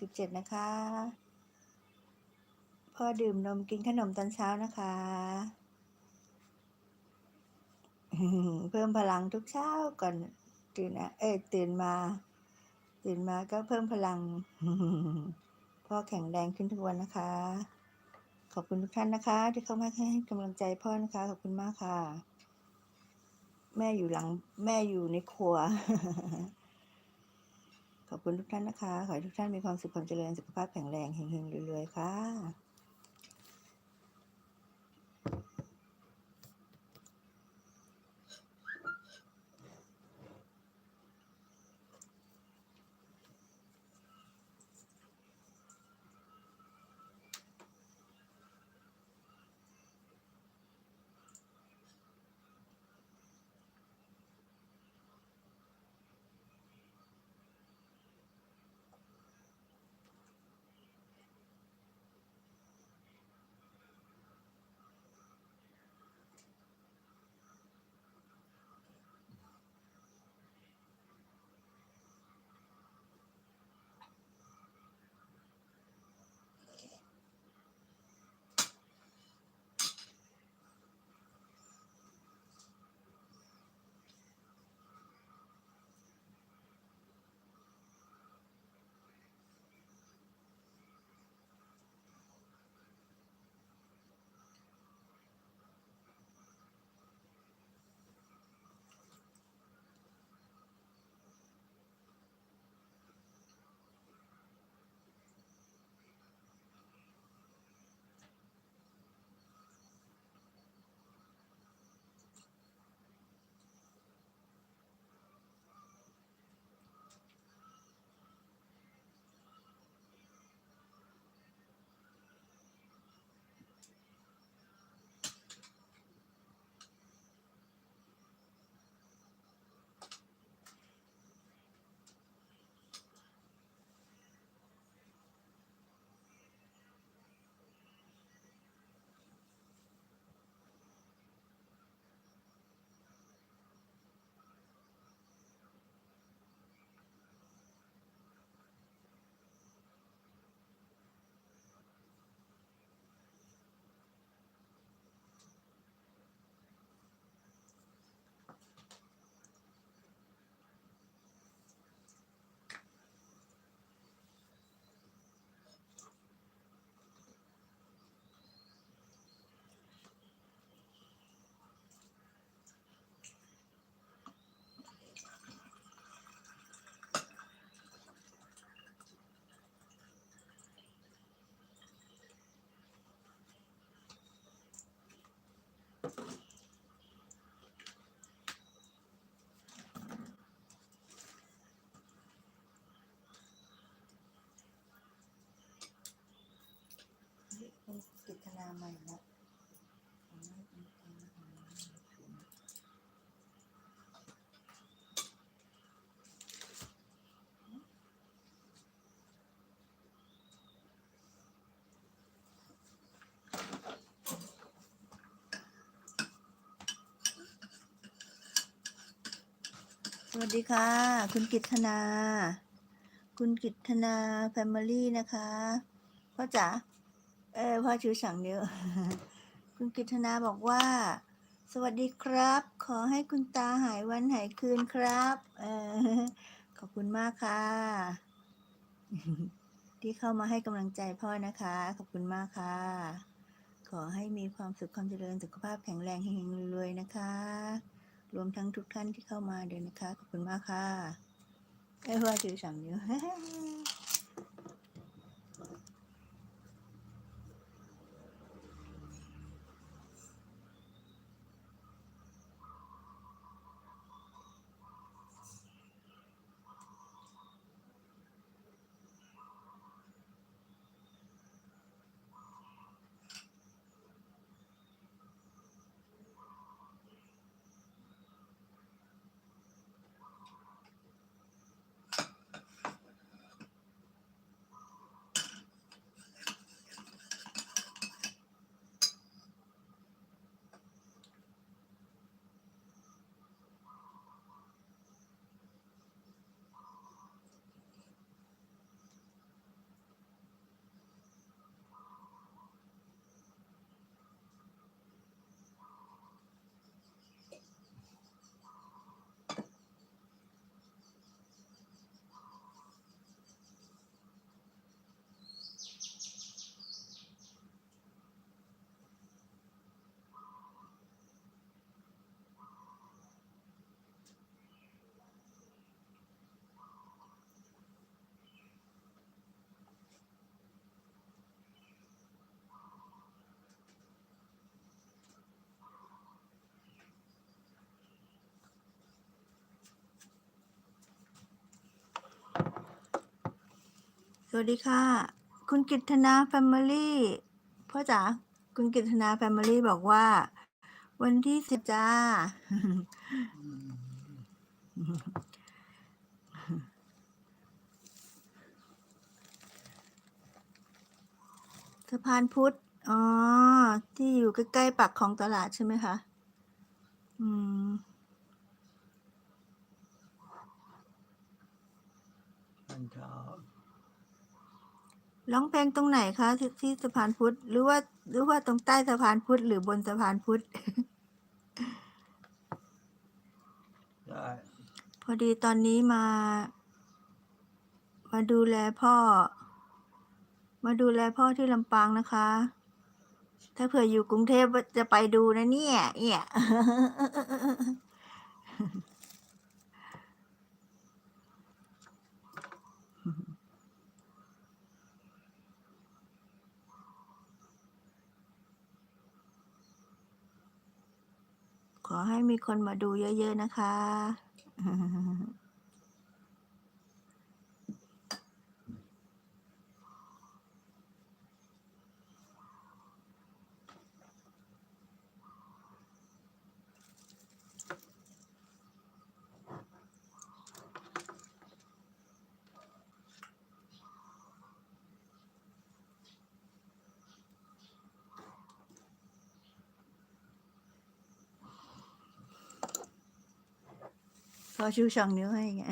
สิบเจ็ดนะคะ พ่อดื่มนมกินขนมตอนเช้านะคะ เพิ่มพลังทุกเช้าก่อนตื่นนะเอ้ตื่นมา ตื่นมาก็เพิ่มพลัง พ่อแข็งแรงขึ้นทุกวันนะคะ ขอบคุณทุกท่านนะคะ ที่เข้ามาให้กำลังใจพ่อนะคะ ขอบคุณมากค่ะ แม่อยู่หลัง แม่อยู่ในครัว ขอบคุณทุกท่านนะคะ ขอให้ทุกท่านมีความสุขความเจริญสุขภาพแข็งแรงเฮงๆรวยๆค่ะ กิตนาใหม่ละสวัสดีค่ะ คุณกิตนา คุณกิตนาแฟมิลี่นะคะพ่อจ๋า เออพ่อชูสั่งนิ้ว คุณกิตนาบอกว่า สวัสดีครับ ขอให้คุณตาหายวันหายคืนครับ เออขอบคุณมากค่ะ ที่เข้ามาให้กำลังใจพ่อนะคะ ขอบคุณมากค่ะ ขอให้มีความสุขความเจริญสุขภาพแข็งแรงเฮงๆรวยๆนะคะ รวมทั้งทุกท่านที่เข้ามาด้วยนะคะ ขอบคุณมากค่ะเอ้พ่อชูสั่งนิ้ว วัสดีค่ะ คุณกิตนาแฟมิลี่พ่อจ๋าคุณกิตนาแฟมิลี่บอกว่า วันที่สิบจ้า สะพานพุทธ อ๋อ ที่อยู่ใกล้ๆปากของตลาดใช่ไหมคะ อืม มันก็ ร้องเพลงตรงไหนคะที่ที่สะพานพุทธหรือว่าหรือว่าตรงใต้สะพานพุทธหรือบนสะพานพุทธได้พอดีตอนนี้มา มาดูแลพ่อ มาดูแลพ่อที่ลำปางนะคะ ถ้าเผื่ออยู่กรุงเทพจะไปดูนะเนี่ยเนี่ย ขอให้มีคนมาดูเยอะ ๆ นะคะ พอชูสองนิ้วให้ไง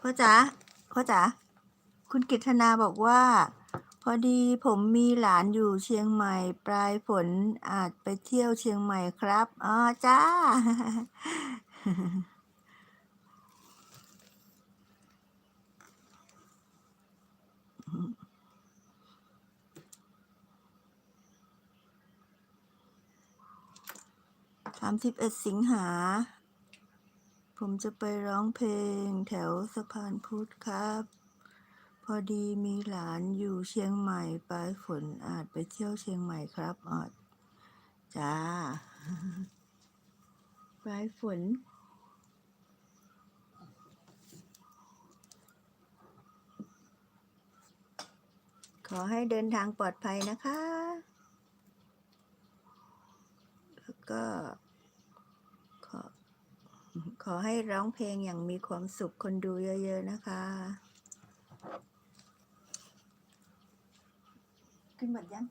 พ่อจ๋าพ่อจ๋าคุณกิตนาบอกว่า พอดีผมมีหลานอยู่เชียงใหม่ ปลายฝนอาจไปเที่ยวเชียงใหม่ครับอ๋อจ้า สามสิบเอ็ดสิงหา ผมจะไปร้องเพลงแถวสะพานพุทธครับ พอดีมีหลานอยู่เชียงใหม่ปลายฝนอาจไปเที่ยวเชียงใหม่ครับอ๋อจ้าปลายฝนขอให้เดินทางปลอดภัยนะคะ แล้วก็ ขอให้ร้องเพลงอย่างมีความสุขคนดูเยอะ ๆ นะคะ ขึ้นหมดยัง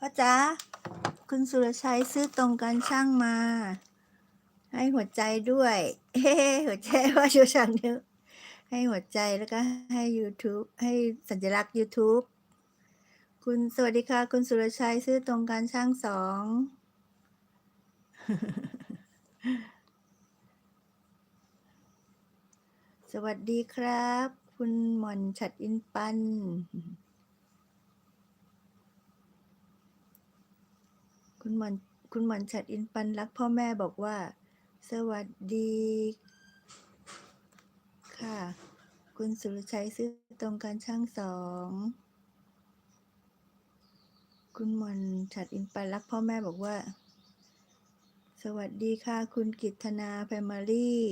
พ่อจ๋าคุณสุรชัยซื้อตรงกันช่างมา ให้หัวใจด้วยเฮ้หัวใจว่าชูชันเนอให้หัวใจแล้วก็ให้ YouTube ให้สัญลักษณ์ YouTube คุณสวัสดีค่ะ คุณสุรชัยซื้อตรงกันช่างสองสวัสดีครับ คุณหม่อนฉัดอินปัน คุณหม่อนคุณหม่อนฉัดอินปันรักพ่อแม่บอกว่า สวัสดี ค่ะ คุณสุรชัยซื้อตรงกันช่างสอง คุณหม่อนฉัดอินปันรักพ่อแม่บอกว่า สวัสดีค่ะ คุณกิตนาแฟมิลี่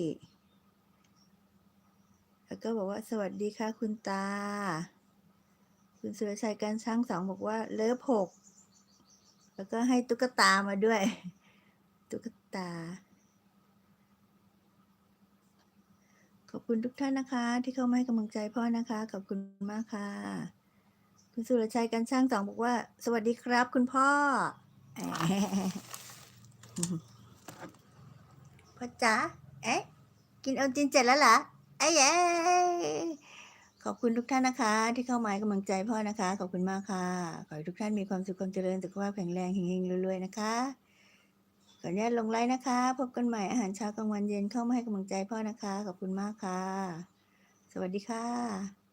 แล้วก็บอกว่าสวัสดีค่ะคุณตา คุณสุรชัยการช่างสองบอกว่าเลิฟหก แล้วก็ให้ตุ๊กตามาด้วย ตุ๊กตา ขอบคุณทุกท่านนะคะ ที่เข้ามาให้กำลังใจพ่อนะคะ ขอบคุณมากค่ะ คุณสุรชัยการช่างสองบอกว่า สวัสดีครับ คุณพ่อพ่อจ๋าเอ๊ะกินเอาจินเจ็ดแล้วเหรอไอ้เย้ ขอบคุณทุกท่านนะคะ ที่เข้ามาให้กำลังใจพ่อนะคะ ขอบคุณมากค่ะ ขอให้ทุกท่านมีความสุขความเจริญสุขภาพแข็งแรงเฮงๆรวยๆนะคะขออนุญาตลงไลน์นะคะ พบกันใหม่อาหารเช้ากลางวันเย็นเข้ามาให้กำลังใจพ่อนะคะ ขอบคุณมากค่ะ สวัสดีค่ะ